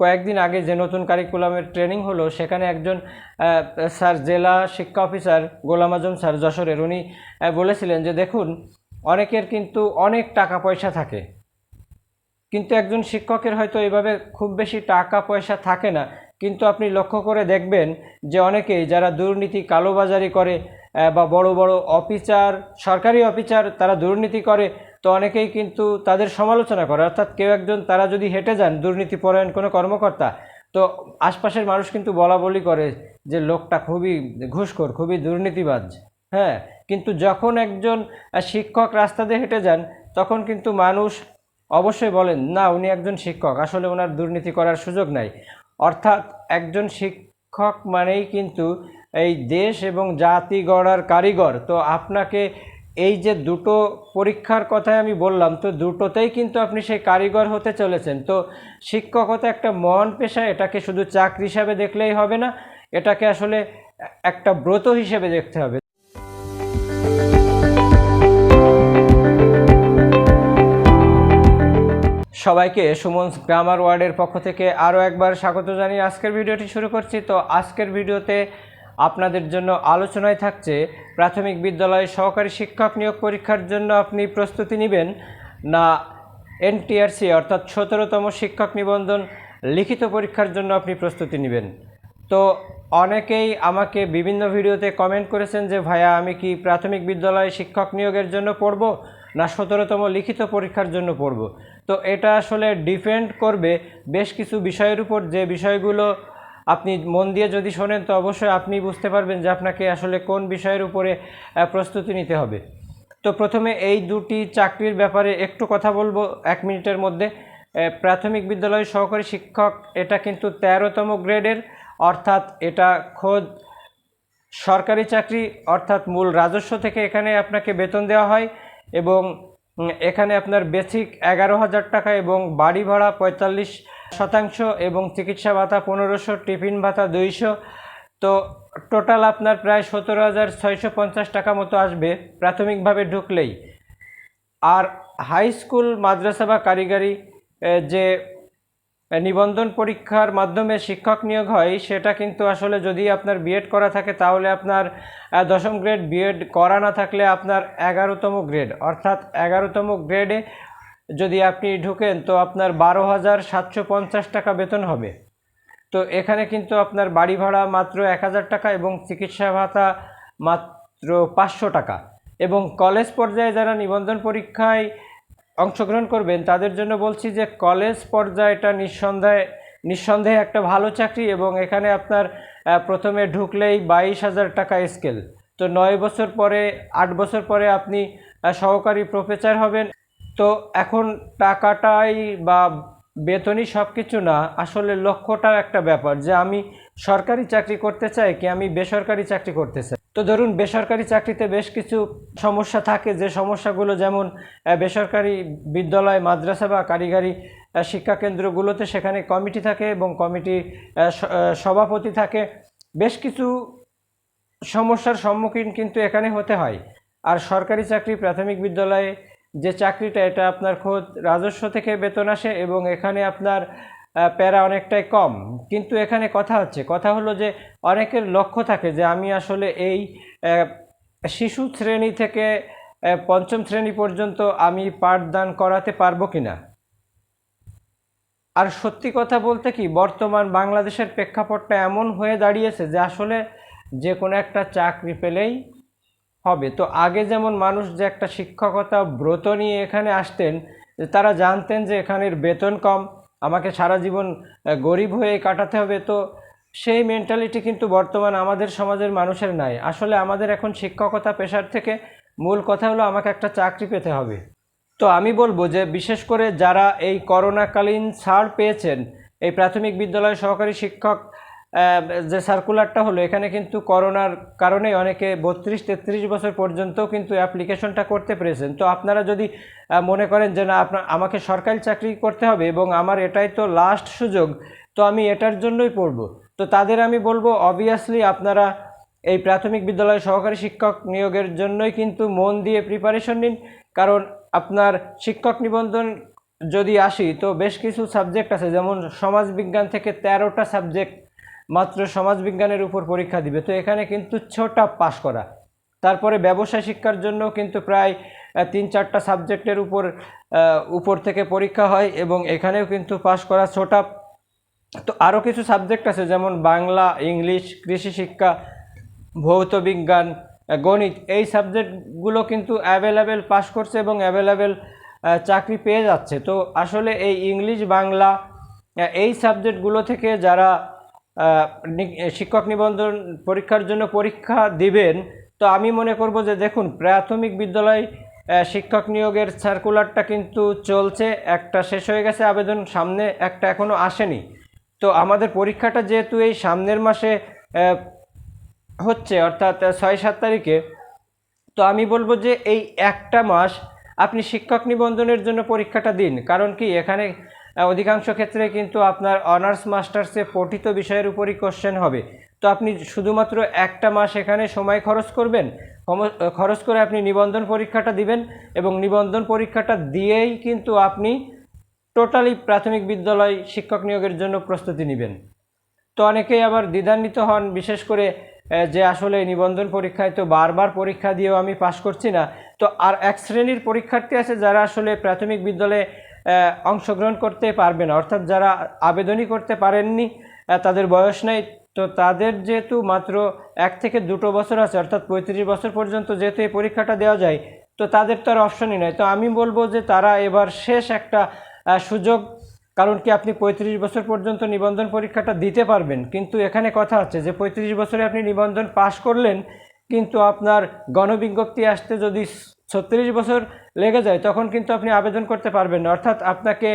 কয়েকদিন আগে যে নতুন কারিকুলামের ট্রেনিং হলো, সেখানে একজন স্যার, জেলা শিক্ষা অফিসার গোলাম আজম স্যার যশোরের, উনি বলেছিলেন যে, দেখুন, অনেকের কিন্তু অনেক টাকা পয়সা থাকে, কিন্তু একজন শিক্ষকের হয়তো এভাবে খুব বেশি টাকা পয়সা থাকে না। কিন্তু আপনি লক্ষ্য করে দেখবেন যে, অনেকেই যারা দুর্নীতি কালোবাজারি করে বা বড় বড় অফিসার সরকারি অফিসার তারা দুর্নীতি করে তো অনেকেই কিন্তু তাদের সমালোচনা করে। অর্থাৎ কেউ একজন, তারা যদি হেঁটে যান দুর্নীতিপরায়ণ কোনো কর্মকর্তা, তো আশপাশের মানুষ কিন্তু বলা বলি করে যে, লোকটা খুবই ঘুষখোর, খুবই দুর্নীতিবাজ। হ্যাঁ কিন্তু যখন একজন শিক্ষক রাস্তা দিয়ে হেঁটে যান, তখন কিন্তু মানুষ অবশ্যই বলেন, না, উনি একজন শিক্ষক, আসলে ওনার দুর্নীতি করার সুযোগ নাই। অর্থাৎ একজন শিক্ষক মানেই কিন্তু এই দেশ এবং জাতি গড়ার কারিগর। তো আপনাকে এই যে দুটো পরীক্ষার কথাই আমি বললাম, তো দুটোতেই কিন্তু আপনি সেই কারিগর হতে চলেছেন। তো শিক্ষকতা একটা মন পেশা, এটাকে শুধু চাকরি হিসাবে দেখলেই হবে না, এটাকে আসলে একটা ব্রত হিসেবে দেখতে হবে। সবাইকে সুমন গ্রামার ওয়ার্ডের পক্ষ থেকে আরও একবার স্বাগত জানিয়ে আজকের ভিডিওটি শুরু করছি। তো আজকের ভিডিওতে আপনাদের জন্য আলোচনায় থাকছে, প্রাথমিক বিদ্যালয়ে সহকারী শিক্ষক নিয়োগ পরীক্ষার জন্য আপনি প্রস্তুতি নেবেন। না, এনটিআরসি অর্থাৎ সতেরোতম শিক্ষক নিবন্ধন লিখিত পরীক্ষার জন্য আপনি প্রস্তুতি নেবেন। তো, অনেকেই আমাকে বিভিন্ন ভিডিওতে কমেন্ট করেছেন যে, ভাইয়া, আমি কি প্রাথমিক বিদ্যালয়ে শিক্ষক নিয়োগের জন্য পড়ব, না সতেরোতম লিখিত পরীক্ষার জন্য পড়ব? তো, এটা আসলে ডিপেন্ড করবে বেশ কিছু বিষয়ের উপর। যে বিষয়গুলো আপনি মন দিয়ে যদি শোনেন, তো অবশ্যই আপনি বুঝতে পারবেন যে আপনাকে আসলে কোন বিষয়ের উপরে প্রস্তুতি নিতে হবে। তো প্রথমে এই দুটি চাকরির ব্যাপারে একটু কথা বলব এক মিনিটের মধ্যে। প্রাথমিক বিদ্যালয় সহকারী শিক্ষক, এটা কিন্তু তেরোতম গ্রেডের, অর্থাৎ এটা খোদ সরকারি চাকরি, অর্থাৎ মূল রাজস্ব থেকে এখানে আপনাকে বেতন দেওয়া হয় এবং এখানে আপনার বেসিক এগারো হাজার টাকা এবং বাড়ি ভাড়া পঁয়তাল্লিশ শতাংশ এবং চিকিৎসা ভাতা পনেরোশো, টিফিন ভাতা দুইশো। তো টোটাল আপনার প্রায় সতেরো হাজার ছয়শো পঞ্চাশ টাকা মতো আসবে প্রাথমিকভাবে ঢুকলেই। আর হাই স্কুল, মাদ্রাসা বা কারিগরি যে নিবন্ধন পরীক্ষার মাধ্যমে শিক্ষক নিয়োগ হয়, সেটা কিন্তু আসলে যদি আপনার বিএড করা থাকে, তাহলে আপনার দশম গ্রেড বিএড করা না থাকলে আপনার এগারোতম গ্রেড অর্থাৎ এগারোতম গ্রেডে যদি আপনি ঢুকেন, তো আপনার বারো হাজার সাতশো পঞ্চাশ টাকা বেতন হবে। তো এখানে কিন্তু আপনার বাড়ি ভাড়া মাত্র এক হাজার টাকা এবং চিকিৎসা ভাতা মাত্র পাঁচশো টাকা। এবং কলেজ পর্যায়ে যারা নিবন্ধন পরীক্ষায় অংশগ্রহণ করবেন, তাদের জন্য বলছি যে কলেজ পর্যায়টা নিঃসন্দেহে নিঃসন্দেহে একটা ভালো চাকরি এবং এখানে আপনার প্রথমে ঢুকলেই বাইশ হাজার টাকা স্কেল। তো নয় বছর পরে, আট বছর পরে আপনি সহকারী প্রফেসর হবেন। তো এখন টাকাটাই বা বেতনই সব কিছু না আসলে লক্ষ্যটাও একটা ব্যাপার যে আমি সরকারি চাকরি করতে চাই কি আমি বেসরকারি চাকরি করতে চাই? তো ধরুন বেসরকারি চাকরিতে বেশ কিছু সমস্যা থাকে যে সমস্যাগুলো যেমন বেসরকারি বিদ্যালয় মাদ্রাসা বা কারিগরি শিক্ষা কেন্দ্রগুলোতে সেখানে কমিটি থাকে এবং কমিটি আহ, স- আহ, সভাপতি থাকে। বেশ কিছু সমস্যার সম্মুখীন কিন্তু এখানে হতে হয়। আর সরকারি চাকরি প্রাথমিক বিদ্যালয়ে যে চাকরিটা, এটা আপনার খোদ রাজস্ব থেকে বেতন আসে এবং এখানে আপনার প্যারা অনেকটাই কম। কিন্তু এখানে কথা হচ্ছে, কথা হলো যে অনেকের লক্ষ্য থাকে যে আমি আসলে এই শিশু শ্রেণি থেকে পঞ্চম শ্রেণি পর্যন্ত আমি পাঠদান করাতে পারব কিনা? আর সত্যি কথা বলতে কি, বর্তমান বাংলাদেশের প্রেক্ষাপটটা এমন হয়ে দাঁড়িয়েছে যে আসলে যে কোনো একটা চাকরি পেলেই হবে। তো আগে যেমন মানুষ যে একটা শিক্ষকতা ব্রত নিয়ে এখানে আসতেন, তারা জানতেন যে এখানের বেতন কম, আমাকে সারা জীবন গরিব হয়ে কাটাতে হবে। তো সেই মেন্টালিটি কিন্তু বর্তমান আমাদের সমাজের মানুষের নাই। আসলে আমাদের এখন শিক্ষকতা পেশার থেকে মূল কথা হলো আমাকে একটা চাকরি পেতে হবে। তো আমি বলব যে বিশেষ করে যারা এই করোনাকালীন ছাড় পেয়েছেন, এই প্রাথমিক বিদ্যালয় সহকারী শিক্ষক যে সার্কুলারটা হলো, এখানে কিন্তু করোনার কারণে অনেকে বত্রিশ, তেত্রিশ বছর পর্যন্ত কিন্তু অ্যাপ্লিকেশনটা করতে পেরেছেন। তো আপনারা যদি মনে করেন যে না আপনার আমাকে সরকারি চাকরি করতে হবে এবং আমার এটাই তো লাস্ট সুযোগ, তো আমি এটার জন্যই পড়ব। তো তাদের আমি বলব অবভিয়াসলি আপনারা এই প্রাথমিক বিদ্যালয় সহকারী শিক্ষক নিয়োগের জন্যই কিন্তু মন দিয়ে প্রিপারেশন নিন। কারণ আপনার শিক্ষক নিবন্ধন যদি আসি, তো বেশ কিছু সাবজেক্ট আছে। যেমন সমাজবিজ্ঞান থেকে তেরোটা সাবজেক্ট মাত্র সমাজবিজ্ঞানের উপর পরীক্ষা দিবে। তো এখানে কিন্তু ছোটা পাশ করা। তারপরে ব্যবসা শিক্ষার জন্য কিন্তু প্রায় তিন চারটা সাবজেক্টের উপর উপর থেকে পরীক্ষা হয় এবং এখানেও কিন্তু পাশ করা ছোটা। তো আরও কিছু সাবজেক্ট আছে, যেমন বাংলা, ইংলিশ, কৃষি শিক্ষা, ভৌত বিজ্ঞান গণিত। এই সাবজেক্টগুলো কিন্তু অ্যাভেলেবেল পাশ করছে এবং অ্যাভেলেবেল চাকরি পেয়ে যাচ্ছে। তো আসলে এই ইংলিশ, বাংলা এই সাবজেক্টগুলো থেকে যারা শিক্ষক নিবন্ধন পরীক্ষার জন্য পরীক্ষা দিবেন। তো আমি মনে করব যে দেখুন, প্রাথমিক বিদ্যালয় শিক্ষক নিয়োগের সার্কুলারটা কিন্তু চলছে, একটা শেষ হয়ে গেছে, আবেদন সামনে, একটা এখনও আসেনি। তো আমাদের পরীক্ষাটা যেহেতু এই সামনের মাসে হচ্ছে, অর্থাৎ ছয় সাত তারিখে, তো আমি বলব যে এই একটা মাস আপনি শিক্ষক নিবন্ধনের জন্য পরীক্ষাটা দিন। কারণ কি? এখানে অধিকাংশ ক্ষেত্রে কিন্তু আপনার অনার্স মাস্টার্সে পঠিত বিষয়ের উপরই কোশ্চেন হবে। তো আপনি শুধুমাত্র একটা মাস এখানে সময় খরচ করবেন খরচ করে আপনি নিবন্ধন পরীক্ষাটা দিবেন এবং নিবন্ধন পরীক্ষাটা দিয়েই কিন্তু আপনি টোটালি প্রাথমিক বিদ্যালয় শিক্ষক নিয়োগের জন্য প্রস্তুতি নেবেন। তো অনেকেই আবার দ্বিধান্বিত হন, বিশেষ করে যে আসলে নিবন্ধন পরীক্ষায় তো বারবার পরীক্ষা দিয়েও আমি পাশ করছি না। তো আর এক শ্রেণির পরীক্ষার্থী আছে যারা আসলে প্রাথমিক বিদ্যালয়ে অংশগ্রহণ করতে পারবে না। অর্থাৎ যারা আবেদনই করতে পারেননি তাদের বয়স নেই। তো তাদের যেহেতু মাত্র এক থেকে দুটো বছর আছে, অর্থাৎ পঁয়ত্রিশ বছর পর্যন্ত যেহেতু এই পরীক্ষাটা দেওয়া যায়, তো তাদের তো আর অপশনই নেই। তো আমি বলব যে তারা এবার শেষ একটা সুযোগ, কারণ কি আপনি পঁয়ত্রিশ বছর পর্যন্ত নিবন্ধন পরীক্ষাটা দিতে পারবেন। কিন্তু এখানে কথা হচ্ছে যে পঁয়ত্রিশ বছরে আপনি নিবন্ধন পাশ করলেন, কিন্তু আপনার গণবিজ্ঞপ্তি আসতে যদি ছত্রিশ বছর লেগে যায়, তখন কিন্তু আপনি আবেদন করতে পারবেন না। অর্থাৎ আপনাকে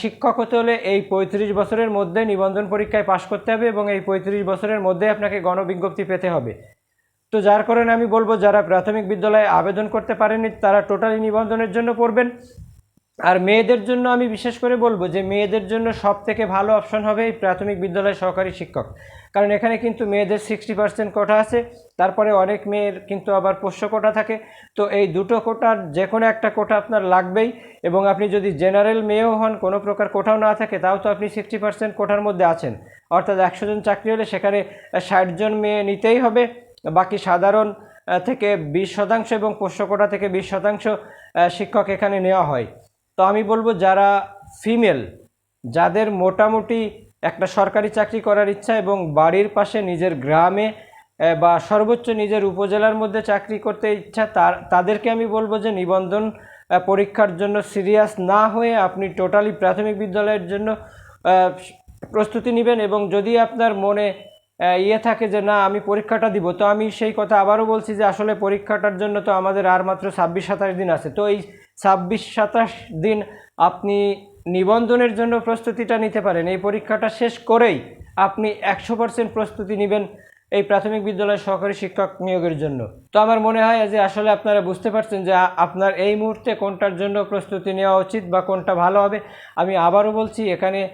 শিক্ষক হতে হলে এই পঁয়ত্রিশ বছরের মধ্যে নিবন্ধন পরীক্ষায় পাশ করতে হবে এবং এই পঁয়ত্রিশ বছরের মধ্যে আপনাকে গণবিজ্ঞপ্তি পেতে হবে। তো যার কারণে আমি বলব, যারা প্রাথমিক বিদ্যালয়ে আবেদন করতে পারেনি তারা টোটালি নিবন্ধনের জন্য পড়বেন। আর মেয়েদের জন্য আমি বিশেষ করে বলব যে মেয়েদের জন্য সব থেকে ভালো অপশন হবে এই প্রাথমিক বিদ্যালয় সহকারী শিক্ষক। কারণ এখানে কিন্তু মেয়েদের সিক্সটি পার্সেন্ট কোটা আছে, তারপরে অনেক মেয়ের কিন্তু আবার পোষ্য কোটা থাকে। তো এই দুটো কোটার যে কোনো একটা কোটা আপনার লাগবেই এবং আপনি যদি জেনারেল মেয়েও হন, কোনো প্রকার কোটাও না থাকে, তাও তো আপনি সিক্সটি পার্সেন্ট কোটার মধ্যে আছেন। অর্থাৎ একশো জন চাকরি হলে সেখানে ষাট জন মেয়ে নিতেই হবে, বাকি সাধারণ থেকে বিশ শতাংশ এবং পোষ্য কোটা থেকে বিশ শতাংশ শিক্ষক এখানে নেওয়া হয়। তো আমি বলব যারা ফিমেল, যাদের মোটামুটি একটা সরকারি চাকরি করার ইচ্ছা এবং বাড়ির পাশে নিজের গ্রামে বা সর্বোচ্চ নিজের উপজেলার মধ্যে চাকরি করতে ইচ্ছা, তার, তাদেরকে আমি বলব যে নিবন্ধন পরীক্ষার জন্য সিরিয়াস না হয়ে আপনি টোটালি প্রাথমিক বিদ্যালয়ের জন্য প্রস্তুতি নেবেন এবং যদি আপনার মনে ইয়ে থাকে যে না, আমি পরীক্ষাটা দিব, তো আমি সেই কথা আবারও বলছি যে আসলে পরীক্ষাটার জন্য তো আমাদের আর মাত্র ছাব্বিশ সাতাশ দিন আছে। তো এই ছাব্বিশ সাতাশ দিন আপনি নিবন্ধনের জন্য প্রস্তুতিটা নিতে পারেন। এই পরীক্ষাটা শেষ করেই আপনি একশো পার্সেন্ট প্রস্তুতি নেবেন এই প্রাথমিক বিদ্যালয়ের সহকারী শিক্ষক নিয়োগের জন্য। তো আমার মনে হয় যে আসলে আপনারা বুঝতে পারছেন যে আপনার এই মুহূর্তে কোনটার জন্য প্রস্তুতি নেওয়া উচিত বা কোনটা ভালো হবে। আমি আবারও বলছি, এখানে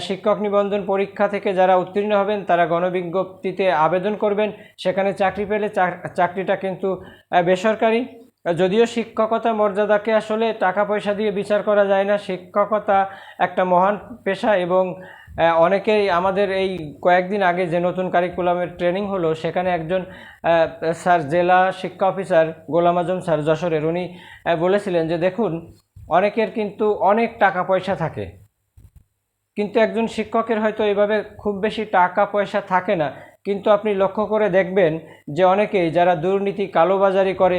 শিক্ষক নিবন্ধন পরীক্ষা থেকে যারা উত্তীর্ণ হবেন, তারা গণবিজ্ঞপ্তিতে আবেদন করবেন। সেখানে চাকরি পেলে চাক- চাকরিটা কিন্তু বেসরকারি। যদিও শিক্ষকতা মর্যাদাকে আসলে টাকা পয়সা দিয়ে বিচার করা যায় না, শিক্ষকতা একটা মহান পেশা এবং অনেকেই আমাদের এই কয়েকদিন আগে যে নতুন কারিকুলামের ট্রেনিং হলো, সেখানে একজন স্যার, জেলা শিক্ষা অফিসার গোলাম আজম স্যার যশোরের, উনি বলেছিলেন যে দেখুন, অনেকের কিন্তু অনেক টাকা পয়সা থাকে, কিন্তু একজন শিক্ষকের হয়তো এভাবে খুব বেশি টাকা পয়সা থাকে না, কিন্তু আপনি লক্ষ্য করে দেখবেন যে অনেকেই যারা দুর্নীতি, কালোবাজারি করে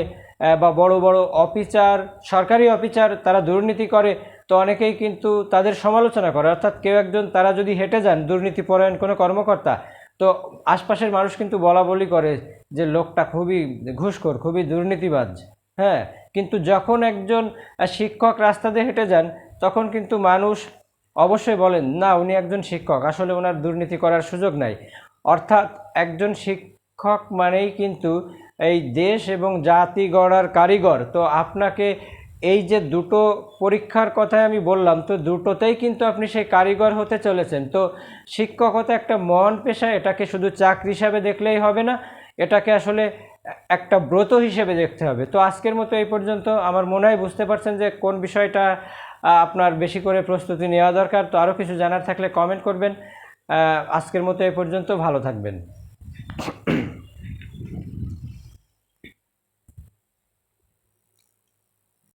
বা বড় বড় অফিসার, সরকারি অফিসার তারা দুর্নীতি করে, তো অনেকেই কিন্তু তাদের সমালোচনা করে। অর্থাৎ কেউ একজন, তারা যদি হেঁটে যান দুর্নীতিপরায়ণ কোনো কর্মকর্তা, তো আশপাশের মানুষ কিন্তু বলা বলি করে যে লোকটা খুবই ঘুষখোর, খুবই দুর্নীতিবাজ। হ্যাঁ কিন্তু যখন একজন শিক্ষক রাস্তা দিয়ে হেঁটে যান, তখন কিন্তু মানুষ অবশ্যই বলেন, না, উনি একজন শিক্ষক, আসলে ওনার দুর্নীতি করার সুযোগ নাই। অর্থাৎ একজন শিক্ষক মানেই কিন্তু এই দেশ এবং জাতি গড়ার কারিগর। তো আপনাকে এই যে দুটো পরীক্ষার কথাই আমি বললাম, তো দুটোতেই কিন্তু আপনি সেই কারিগর হতে চলেছেন। তো শিক্ষকতা একটা মন পেশা, এটাকে শুধু চাকরি হিসাবে দেখলেই হবে না, এটাকে আসলে একটা ব্রত হিসেবে দেখতে হবে। তো আজকের মতো এই পর্যন্ত। আমার মনে হয় বুঝতে পারছেন যে কোন বিষয়টা আপনার বেশি করে প্রস্তুতি নেওয়া দরকার। তো আরও কিছু জানার থাকলে কমেন্ট করবেন। আজকের মতো এই পর্যন্ত। ভালো থাকবেন।